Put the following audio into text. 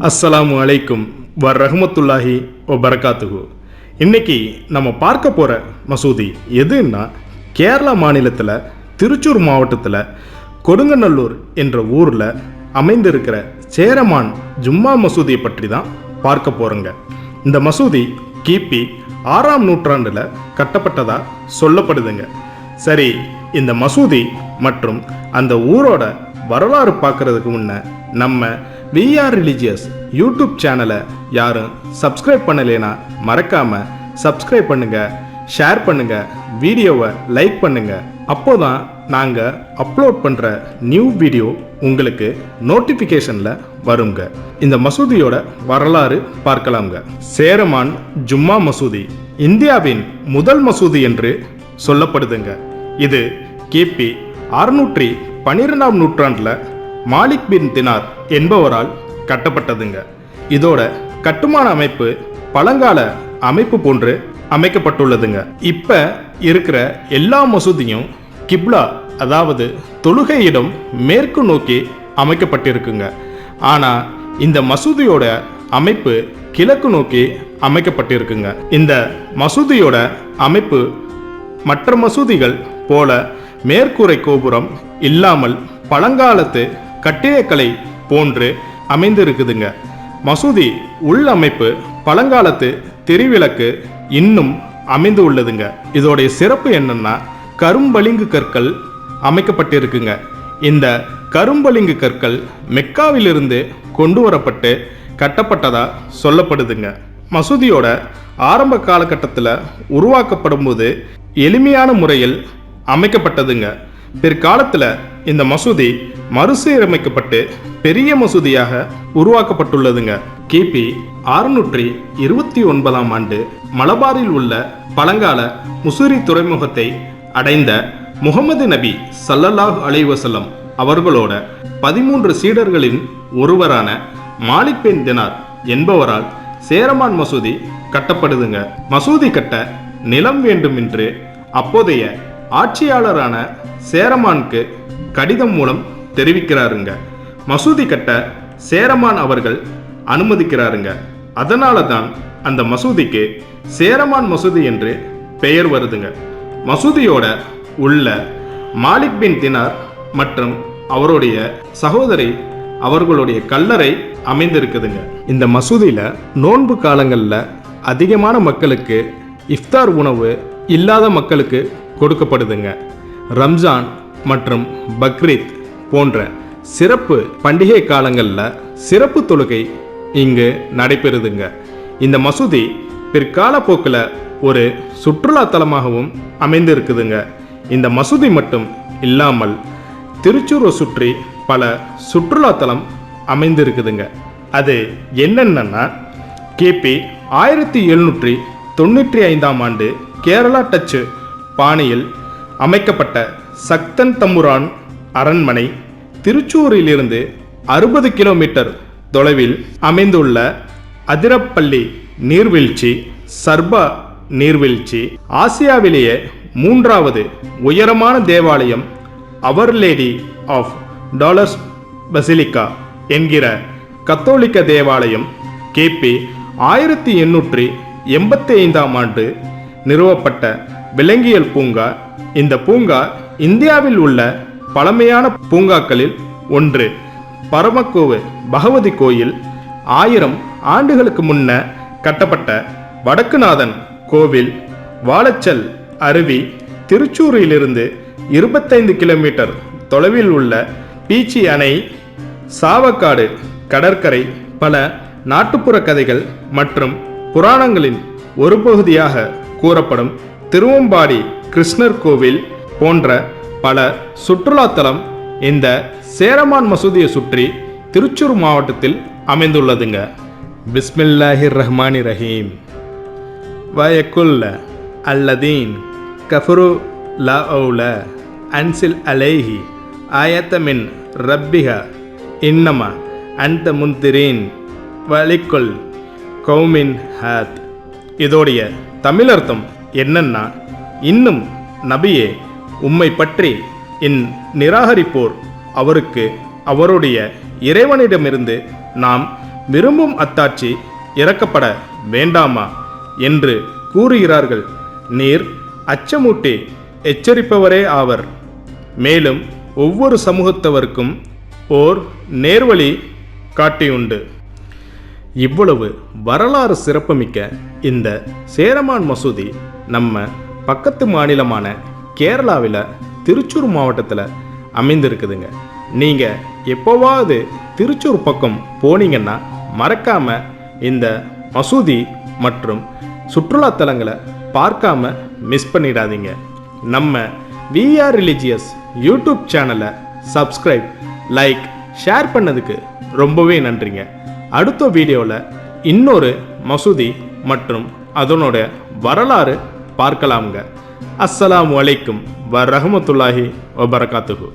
அஸ்ஸலாமு அலைக்கும் வர் ரஹமத்துல்லாஹி ஒ பரகாத்துகு இன்னைக்கு நம்ம பார்க்க போகிற மசூதி எதுன்னா கேரளா மாநிலத்தில் திருச்சூர் மாவட்டத்தில் கொடுங்கநல்லூர் என்ற ஊரில் அமைந்திருக்கிற சேரமான் ஜும்மா மசூதியை பற்றி தான் பார்க்க போகிறோங்க இந்த மசூதி கிபி ஆறாம் நூற்றாண்டில் கட்டப்பட்டதாக சொல்லப்படுதுங்க. சரி இந்த மசூதி மற்றும் அந்த ஊரோட வரலாறு பார்க்கறதுக்கு முன்ன நம்ம விஆர் ரிலீஜியஸ் யூடியூப் சேனலை யாரும் சப்ஸ்கிரைப் பண்ணலைனா மறக்காமல் சப்ஸ்கிரைப் பண்ணுங்கள் ஷேர் பண்ணுங்கள் வீடியோவை லைக் பண்ணுங்க. அப்போதான் நாங்கள் அப்லோட் பண்ணுற நியூ வீடியோ உங்களுக்கு நோட்டிஃபிகேஷனில் வருங்க. இந்த மசூதியோட வரலாறு பார்க்கலாம்ங்க. சேரமான் ஜும்மா மசூதி இந்தியாவின் முதல் மசூதி என்று சொல்லப்படுதுங்க. இது கிபி அறுநூற்றி பன்னிரெண்டாம் நூற்றாண்டில் மாலிக் பின் தினார் என்பவரால் கட்டப்பட்டதுங்க. இதோட கட்டுமான அமைப்பு பழங்கால அமைப்பு போன்று அமைக்கப்பட்டுள்ளதுங்க. இப்ப இருக்கிற எல்லா மசூதியும் கிப்லா அதாவது தொழுகையிடம் மேற்கு நோக்கி அமைக்கப்பட்டிருக்குங்க. ஆனா இந்த மசூதியோட அமைப்பு கிழக்கு நோக்கி அமைக்கப்பட்டிருக்குங்க. இந்த மசூதியோட அமைப்பு மற்ற மசூதிகள் போல மேற்கூரை கோபுரம் இல்லாமல் பழங்காலத்து கட்டிடக்கலை போன்று அமைந்திருக்குதுங்க. மசூதி உள் அமைப்பு பழங்காலத்து திருவிளக்கு இன்னும் அமைந்து உள்ளதுங்க. இதோடைய சிறப்பு என்னன்னா கரும்பளிங்கு கற்கள் அமைக்கப்பட்டிருக்குங்க. இந்த கரும்பளிங்கு கற்கள் மெக்காவிலிருந்து கொண்டு வரப்பட்டு கட்டப்பட்டதா சொல்லப்படுதுங்க. மசூதியோட ஆரம்ப காலகட்டத்தில் உருவாக்கப்படும் போது எளிமையான முறையில் அமைக்கப்பட்டதுங்க. பிற்காலத்தில் இந்த மசூதி மறுசீரமைக்கப்பட்டு பெரிய மசூதியாக உருவாக்கப்பட்டுள்ளதுங்க. கிபி அறுநூற்றி இருபத்தி ஒன்பதாம் ஆண்டு மலபாரில் உள்ள பழங்கால முசூரி துறைமுகத்தை அடைந்த முகமது நபி சல்லல்லாஹ் அலைவசல்லம் அவர்களோட பதிமூன்று சீடர்களின் ஒருவரான மாலிக் பின் தினார் என்பவரால் சேரமான் மசூதி கட்டப்படுதுங்க. மசூதி கட்ட நிலம் வேண்டும் என்று அப்போதைய ஆட்சியாளரான சேரமானுக்கு கடிதம் மூலம் தெரிவிக்கிறாருங்க. மசூதி கட்ட சேரமான் அவர்கள் அனுமதிக்கிறாருங்க. அதனால தான் அந்த மசூதிக்கு சேரமான் மசூதி என்று பெயர் வருதுங்க. மசூதியோட உள்ள மாலிக் பின் தினார் மற்றும் அவருடைய சகோதரி அவர்களுடைய கல்லறை அமைந்திருக்குதுங்க. இந்த மசூதியில் நோன்பு காலங்களில் அதிகமான மக்களுக்கு இஃப்தார் உணவு இல்லாத மக்களுக்கு கொடுக்கப்படுதுங்க. ரம்ஜான் மற்றும் பக்ரீத் போன்ற சிறப்பு பண்டிகை காலங்களில் சிறப்பு தொழுகை இங்கு நடைபெறுதுங்க. இந்த மசூதி பிற்கால போக்கில் ஒரு சுற்றுலா தலமாகவும் அமைந்திருக்குதுங்க. இந்த மசூதி மட்டும் இல்லாமல் திருச்சூரை சுற்றி பல சுற்றுலா தலம் அமைந்திருக்குதுங்க. அது என்னென்னா கிபி ஆயிரத்தி எழுநூற்றி தொண்ணூற்றி ஐந்தாம் ஆண்டு கேரளா டச்சு பாணியில் அமைக்கப்பட்ட சக்தன் தம்புரான் அரண்மனை திருச்சூரிலிருந்து அறுபது கிலோமீட்டர் தொலைவில் அமைந்துள்ள அதிரப்பள்ளி நீர்வீழ்ச்சி சர்பா நீர்வீழ்ச்சி ஆசியாவிலேயே மூன்றாவது உயரமான தேவாலயம் அவர் லேடி ஆஃப் டாலர்ஸ் பசிலிக்கா என்கிற கத்தோலிக்க தேவாலயம் கிபி ஆயிரத்தி எண்ணூற்றி எண்பத்தி ஐந்தாம் ஆண்டு நிறுவப்பட்ட விலங்கியல் பூங்கா. இந்த பூங்கா இந்தியாவில் உள்ள பழமையான பூங்காக்களில் ஒன்று பரமக்கோவு பகவதி கோயில். ஆயிரம் ஆண்டுகளுக்கு முன்ன கட்டப்பட்ட வடக்குநாதன் கோவில். வாழச்சல் அருவி திருச்சூரிலிருந்து இருபத்தைந்து கிலோமீட்டர் தொலைவில் உள்ள பீச்சி அணை சாவக்காடு கடற்கரை பல நாட்டுப்புற கதைகள் மற்றும் புராணங்களின் ஒரு பகுதியாக கூறப்படும் திருவம்பாடி கிருஷ்ணர் கோவில் போன்ற பல சுற்றுலாத்தலம் இந்த சேரமான் மசூதியை சுற்றி திருச்சூர் மாவட்டத்தில் அமைந்துள்ளதுங்க. பிஸ்மில்லாஹிர் ரஹ்மானி ரஹீம் வயக்குல்ல அல்லதீன் கஃபரு லா அன்சில் அலைஹி ஆயத்தமின் ரப்பிஹ இன்னம அந்த முந்திரீன் வலிக்குல் கௌமின் ஹாத். இதோடைய தமிழர்த்தம் என்னன்னா இன்னும் நபியே உம்மை பற்றி இன் நிராகரிப்போர். அவருக்கு அவருடைய இறைவனிடமிருந்து நாம் விரும்பும் அத்தாட்சி இறக்கப்பட வேண்டாமா? என்று கூறுகிறார்கள். நீர் அச்சமூட்டி எச்சரிப்பவரே ஆவர். மேலும் ஒவ்வொரு சமூகத்தவருக்கும் ஓர் நேர்வழி காட்டியுண்டு. இவ்வளவு வரலாறு சிறப்புமிக்க இந்த சேரமான் மசூதி நம்ம பக்கத்து மாநிலமான கேரளாவில் திருச்சூர் மாவட்டத்தில் அமைந்திருக்குதுங்க. நீங்கள் எப்போவாவது திருச்சூர் பக்கம் போனீங்கன்னா மறக்காமல் இந்த மசூதி மற்றும் சுற்றுலாத்தலங்களை பார்க்காம மிஸ் பண்ணிடாதீங்க. நம்ம விஆர் ரிலிஜியஸ் யூடியூப் சேனலை சப்ஸ்கிரைப் லைக் ஷேர் பண்ணதுக்கு ரொம்பவே நன்றிங்க. அடுத்த வீடியோவில் இன்னொரு மசூதி மற்றும் அதனோட வரலாறு பார்க்கலாம்ங்க. அஸ்ஸலாமு அலைக்கும் வ ரஹமத்துல்லாஹி வபரகாத்துஹு